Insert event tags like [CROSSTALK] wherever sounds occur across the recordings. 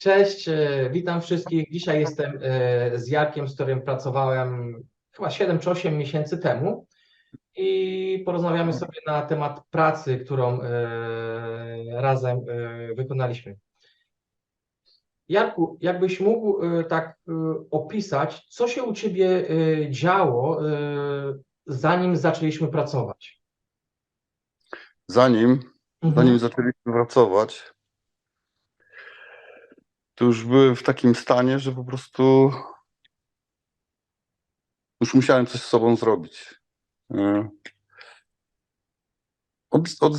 Cześć, e, witam wszystkich. Dzisiaj jestem e, z Jarkiem, z którym pracowałem chyba 7 czy 8 miesięcy temu i porozmawiamy sobie na temat pracy, którą e, razem wykonaliśmy. Jarku, jakbyś mógł tak opisać, co się u Ciebie działo, zanim zaczęliśmy pracować? Zanim, Mhm. zanim zaczęliśmy pracować, to już byłem w takim stanie, że po prostu już musiałem coś z sobą zrobić. E, Od, od,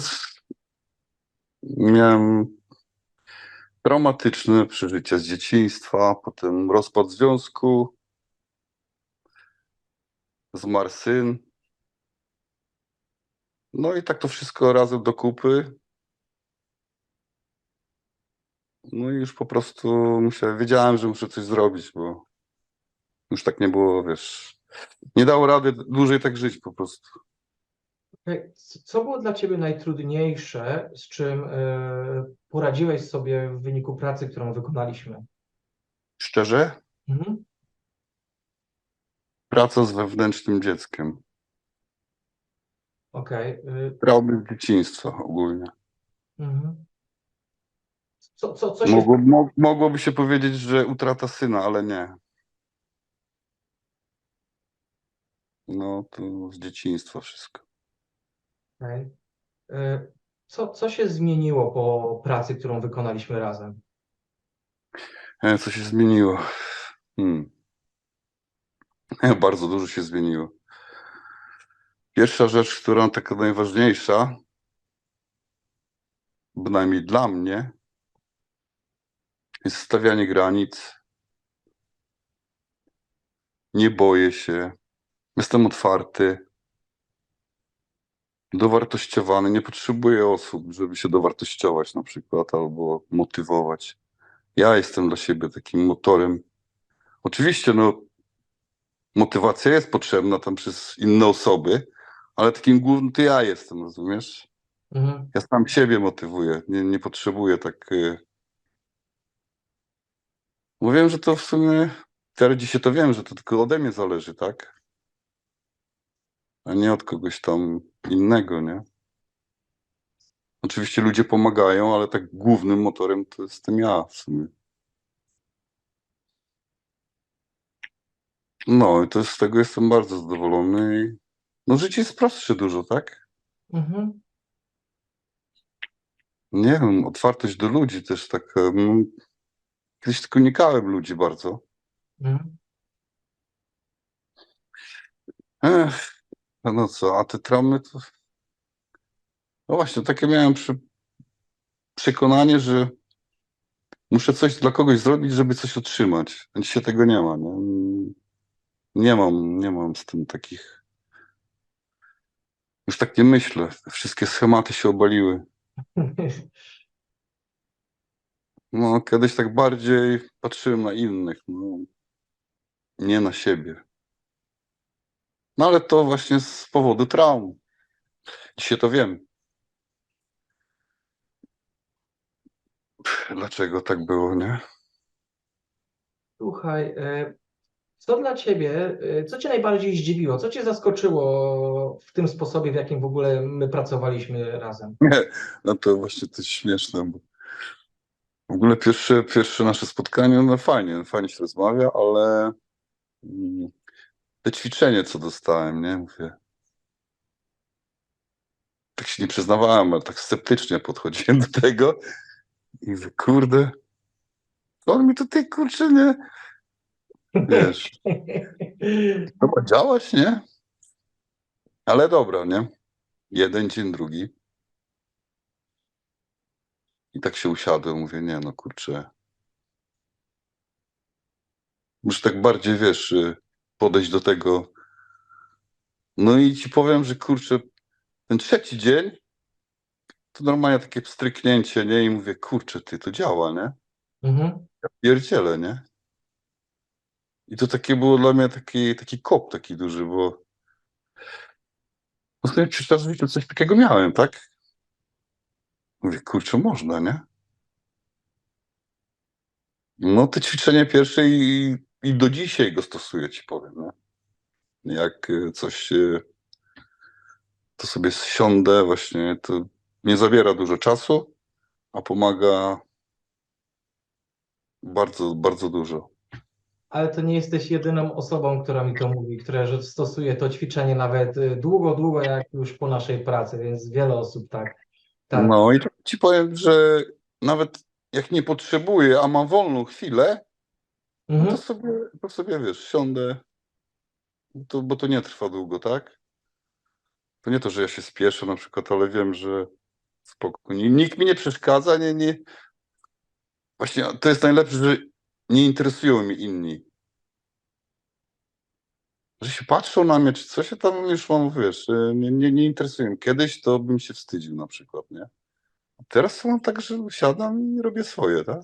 miałem traumatyczne przeżycia z dzieciństwa, potem rozpad związku, zmarł syn. No i tak to wszystko razem do kupy. No i już po prostu musiałem, wiedziałem, że muszę coś zrobić, bo już tak nie było, wiesz, nie dało rady dłużej tak żyć po prostu. Co było dla Ciebie najtrudniejsze, z czym e, poradziłeś sobie w wyniku pracy, którą wykonaliśmy? Szczerze, Mhm. praca z wewnętrznym dzieckiem, Okej. y, traumy z dzieciństwa ogólnie. mhm. Co, co, co się Mogło, mo, mogłoby się powiedzieć, że utrata syna, ale nie. No to z dzieciństwa wszystko. okej. Y, Co, co się zmieniło po pracy, którą wykonaliśmy razem? E, Co się zmieniło? Hmm. E, Bardzo dużo się zmieniło. Pierwsza rzecz, która taka najważniejsza, bynajmniej dla mnie, jest stawianie granic. Nie boję się. Jestem otwarty. Dowartościowany. Nie potrzebuję osób, żeby się dowartościować na przykład albo motywować. Ja jestem dla siebie takim motorem. Oczywiście, no, motywacja jest potrzebna tam przez inne osoby, ale takim głównym to ja jestem, rozumiesz? Mhm. Ja sam siebie motywuję. Nie, nie potrzebuję tak. y, Bo wiem, że to w sumie. Teraz dzisiaj to wiem, że to tylko ode mnie zależy, tak? A nie od kogoś tam innego, nie? Oczywiście ludzie pomagają, ale tak głównym motorem to jestem ja w sumie. No i to z tego jestem bardzo zadowolony. i- No życie jest prostsze dużo, tak? Mhm. Nie wiem, otwartość do ludzi też tak. Kiedyś tylko unikałem ludzi bardzo. Mhm. Ech, no co, a te traumy to. No właśnie, takie miałem przy... przekonanie, że muszę coś dla kogoś zrobić, żeby coś otrzymać. Dzisiaj tego nie ma. Nie, nie mam, nie mam z tym takich. Już tak nie myślę. Wszystkie schematy się obaliły. [LAUGHS] No, kiedyś tak bardziej patrzyłem na innych, no, nie na siebie. No ale to właśnie z powodu traum. Dzisiaj to wiem. Dlaczego tak było, nie? Słuchaj, y, co dla Ciebie, y, co Cię najbardziej zdziwiło? Co Cię zaskoczyło w tym sposobie, w jakim w ogóle my pracowaliśmy razem? [LAUGHS] No to właśnie to jest śmieszne, bo w ogóle pierwsze, pierwsze nasze spotkanie, no fajnie, fajnie się rozmawia, ale mm, te ćwiczenie, co dostałem, nie, mówię, tak się nie przyznawałem, ale tak sceptycznie podchodziłem do tego i mówię, kurde, on mi tutaj, kurczę, nie, wiesz, ma działać, nie? Ale dobra, nie? Jeden dzień, drugi. I tak się usiadłem, mówię, nie no, kurczę. Muszę tak bardziej, wiesz, y, podejść do tego. No i ci powiem, że kurczę, ten trzeci dzień to normalnie takie stryknięcie, nie? I mówię, kurczę, ty, to działa, nie? Mhm. Ja pierdzielę, nie? I to takie było dla mnie taki, taki kop taki duży, bo ostatnio pierwszy raz w życiu coś takiego miałem, tak? Mówię, kurczę, można, nie? No te ćwiczenie pierwsze i, i do dzisiaj go stosuję, ci powiem. Nie? Jak y, coś, y, to sobie siądę właśnie, to nie zabiera dużo czasu, a pomaga bardzo, bardzo dużo. Ale to nie jesteś jedyną osobą, która mi to mówi, która stosuje to ćwiczenie nawet y, długo, długo jak już po naszej pracy, więc wiele osób tak. tak. No i tak ci powiem, że nawet jak nie potrzebuję, a mam wolną chwilę, Mhm. to sobie, to sobie wiesz, siądę, to, bo to nie trwa długo, tak? To nie to, że ja się spieszę na przykład, ale wiem, że spokojnie. Nikt mi nie przeszkadza, nie, nie. Właśnie to jest najlepsze, że nie interesują mnie inni. Że się patrzą na mnie, czy coś ja tam już mam, wiesz, nie, nie, nie interesują. Kiedyś to bym się wstydził na przykład, nie? Teraz mam tak, że siadam i robię swoje, tak?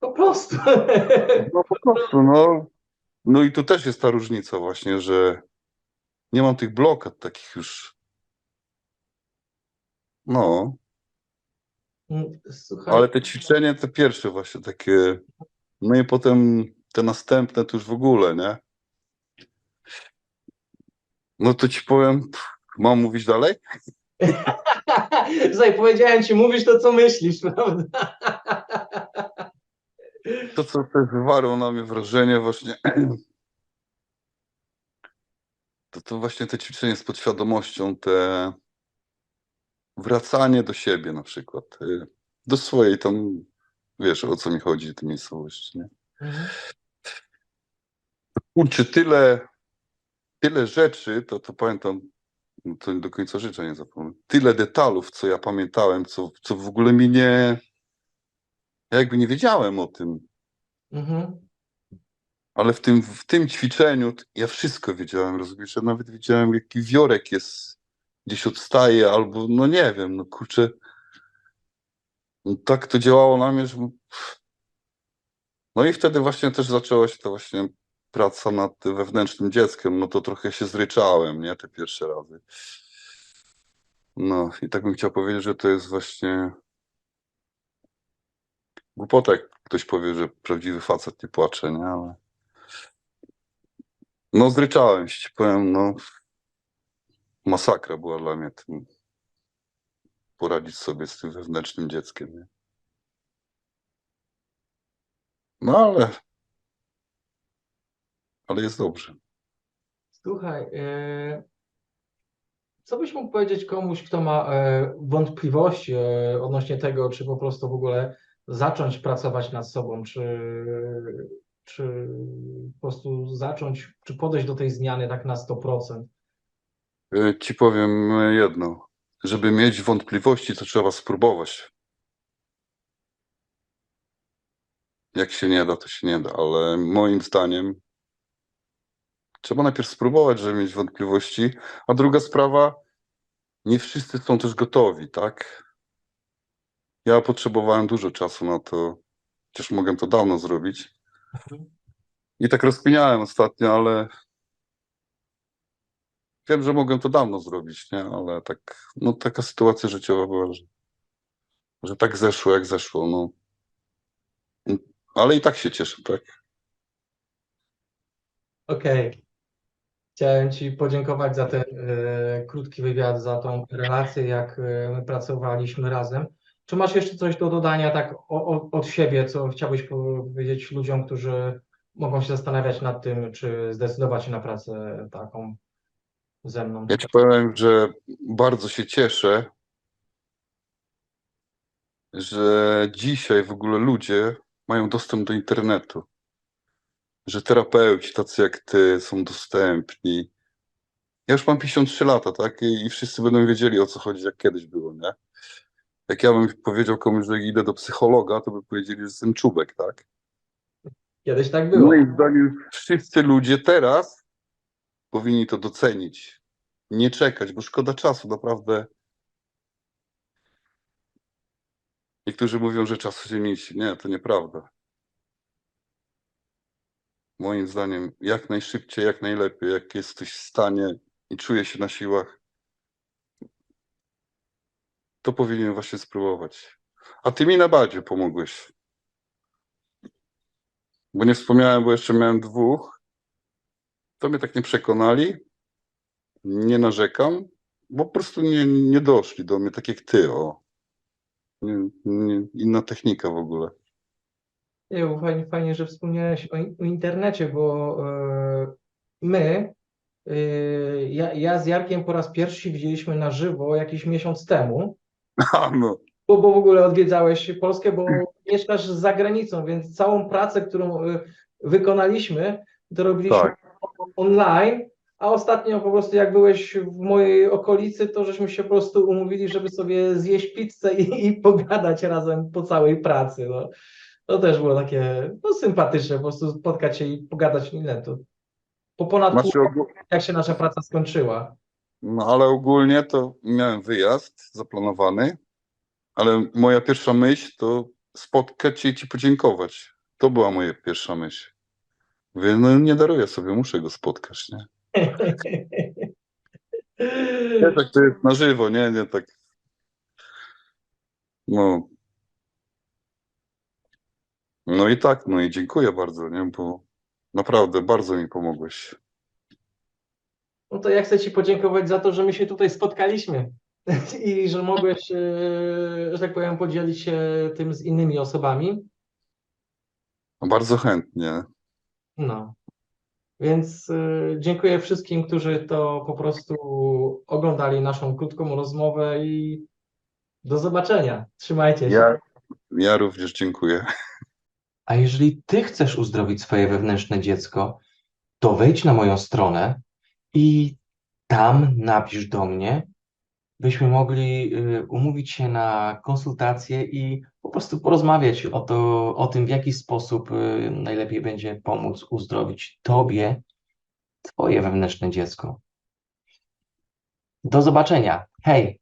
Po prostu. No po prostu, no. No i tu też jest ta różnica właśnie, że nie mam tych blokad takich już. No, Słuchaj, ale te ćwiczenie, te pierwsze właśnie takie, no i potem te następne to już w ogóle, nie? No to ci powiem, mam mówić dalej? [LAUGHS] [LAUGHS] Słuchaj, powiedziałem ci, mówisz to, co myślisz, prawda? To, co też wywarło na mnie wrażenie właśnie, [CLEARS THROAT] to, to właśnie te ćwiczenie z podświadomością, te wracanie do siebie na przykład, y, do swojej tam, wiesz o co mi chodzi, tej miejscowości, nie? Mhm. Kurczę, tyle, tyle rzeczy, to, to pamiętam, no to do końca życia nie zapomnę. Tyle detalów, co ja pamiętałem, co, co w ogóle mi nie. Ja jakby nie wiedziałem o tym, Mhm. ale w tym, w tym ćwiczeniu ja wszystko wiedziałem, rozumiesz? Ja nawet wiedziałem, jaki wiorek jest, gdzieś odstaje, albo no nie wiem, no kurczę. No tak to działało na mnie, że. No i wtedy właśnie też zaczęła się ta właśnie praca nad tym wewnętrznym dzieckiem, no to trochę się zryczałem, nie, te pierwsze razy. No i tak bym chciał powiedzieć, że to jest właśnie głupota, jak ktoś powie, że prawdziwy facet nie płacze, nie, ale no zryczałem się, powiem, no masakra była dla mnie tym poradzić sobie z tym wewnętrznym dzieckiem, nie. No ale ale jest dobrze. Słuchaj, e, co byś mógł powiedzieć komuś, kto ma e, wątpliwości e, odnośnie tego, czy po prostu w ogóle zacząć pracować nad sobą, czy, czy po prostu zacząć, czy podejść do tej zmiany tak na 100%? Y, Ci powiem jedno. Żeby mieć wątpliwości, to trzeba spróbować. Jak się nie da, to się nie da, ale moim zdaniem trzeba najpierw spróbować, żeby mieć wątpliwości. A druga sprawa, nie wszyscy są też gotowi, tak? Ja potrzebowałem dużo czasu na to, chociaż mogłem to dawno zrobić. I tak rozkminiałem ostatnio, ale wiem, że mogłem to dawno zrobić, nie? Ale tak, no taka sytuacja życiowa była, że, że tak zeszło, jak zeszło, no. Ale i tak się cieszę, tak? Okej. Chciałem Ci podziękować za ten e, krótki wywiad, za tą relację, jak e, my pracowaliśmy razem. Czy masz jeszcze coś do dodania tak o, o, od siebie, co chciałbyś powiedzieć ludziom, którzy mogą się zastanawiać nad tym, czy zdecydować się na pracę taką ze mną? Ja ci powiem, że bardzo się cieszę, że dzisiaj w ogóle ludzie mają dostęp do internetu. Że terapeuci tacy jak ty są dostępni. Ja już mam 53 lata, tak? I, i wszyscy będą wiedzieli o co chodzi, jak kiedyś było, nie? Jak ja bym powiedział komuś, że idę do psychologa, to by powiedzieli, że jestem czubek, tak? Kiedyś tak było. Moim zdaniem wszyscy ludzie teraz powinni to docenić. Nie czekać, bo szkoda czasu, naprawdę. Niektórzy mówią, że czasu się nic. Nie, to nieprawda. Moim zdaniem jak najszybciej, jak najlepiej, jak jesteś w stanie i czujesz się na siłach, to powinien właśnie spróbować. A ty mi najbardziej pomogłeś. bo nie wspomniałem, bo jeszcze miałem dwóch. To mnie tak nie przekonali. Nie narzekam, bo po prostu nie, nie doszli do mnie, tak jak ty, o. Nie, nie, inna technika w ogóle. Fajnie, fajnie, że wspomniałeś o, o internecie, bo e, my, e, ja, ja z Jarkiem po raz pierwszy widzieliśmy na żywo jakiś miesiąc temu, [LAUGHS] A no, bo, bo w ogóle odwiedzałeś Polskę, bo mieszkasz za granicą, więc całą pracę, którą e, wykonaliśmy, to robiliśmy tak. online, a ostatnio po prostu jak byłeś w mojej okolicy, to żeśmy się po prostu umówili, żeby sobie zjeść pizzę i, i pogadać razem po całej pracy. No. To też było takie no, sympatyczne, po prostu spotkać się i pogadać ile to. Po ponad pół ogó- jak się nasza praca skończyła. no ale ogólnie to miałem wyjazd zaplanowany, ale moja pierwsza myśl to spotkać się i ci podziękować. To była moja pierwsza myśl. Mówię, no nie daruję sobie, muszę go spotkać, nie? [LAUGHS] Nie, tak to jest na żywo, nie, nie tak. No. No i tak, no i dziękuję bardzo, nie, bo naprawdę bardzo mi pomogłeś. No to ja chcę Ci podziękować za to, że my się tutaj spotkaliśmy [LAUGHS] i że mogłeś, e, że tak powiem, podzielić się tym z innymi osobami. Bardzo chętnie. No. Więc y, dziękuję wszystkim, którzy to po prostu oglądali naszą krótką rozmowę i do zobaczenia. Trzymajcie się. Ja, ja również dziękuję. A jeżeli ty chcesz uzdrowić swoje wewnętrzne dziecko, to wejdź na moją stronę i tam napisz do mnie, byśmy mogli y, umówić się na konsultację i po prostu porozmawiać o to, o tym, w jaki sposób y, najlepiej będzie pomóc uzdrowić tobie, twoje wewnętrzne dziecko. Do zobaczenia. Hej!